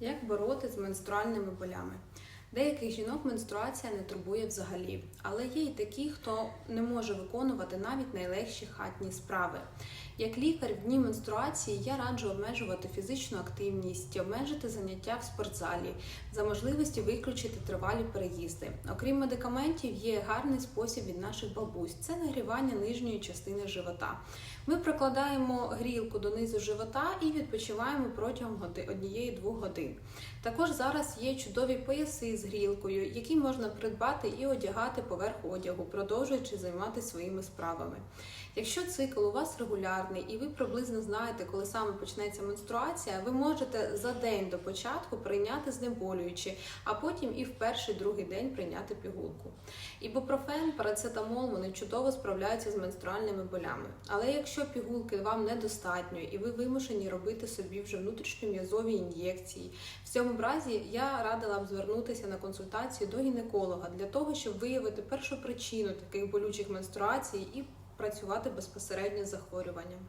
Як бороти з менструальними болями? Деяких жінок менструація не турбує взагалі, але є й такі, хто не може виконувати навіть найлегші хатні справи. Як лікар в дні менструації я раджу обмежувати фізичну активність, обмежити заняття в спортзалі, за можливості виключити тривалі переїзди. Окрім медикаментів, є гарний спосіб від наших бабусь це нагрівання нижньої частини живота. Ми прикладаємо грілку до низу живота і відпочиваємо протягом годи- однієї-двох годин. Також зараз є чудові пояси з грілкою, які можна придбати і одягати поверх одягу, продовжуючи займатися своїми справами. Якщо цикл у вас регулярний і ви приблизно знаєте, коли саме почнеться менструація, ви можете за день до початку прийняти знеболюючі, а потім і в перший другий день прийняти пігулку. Ібупрофен, парацетамол вони чудово справляються з менструальними болями. Але якщо пігулки вам недостатньо і ви вимушені робити собі вже внутрішньом'язові ін'єкції, в цьому разі я радила б звернутися на консультацію до гінеколога для того, щоб виявити першу причину таких болючих менструацій і працювати безпосередньо з захворюванням.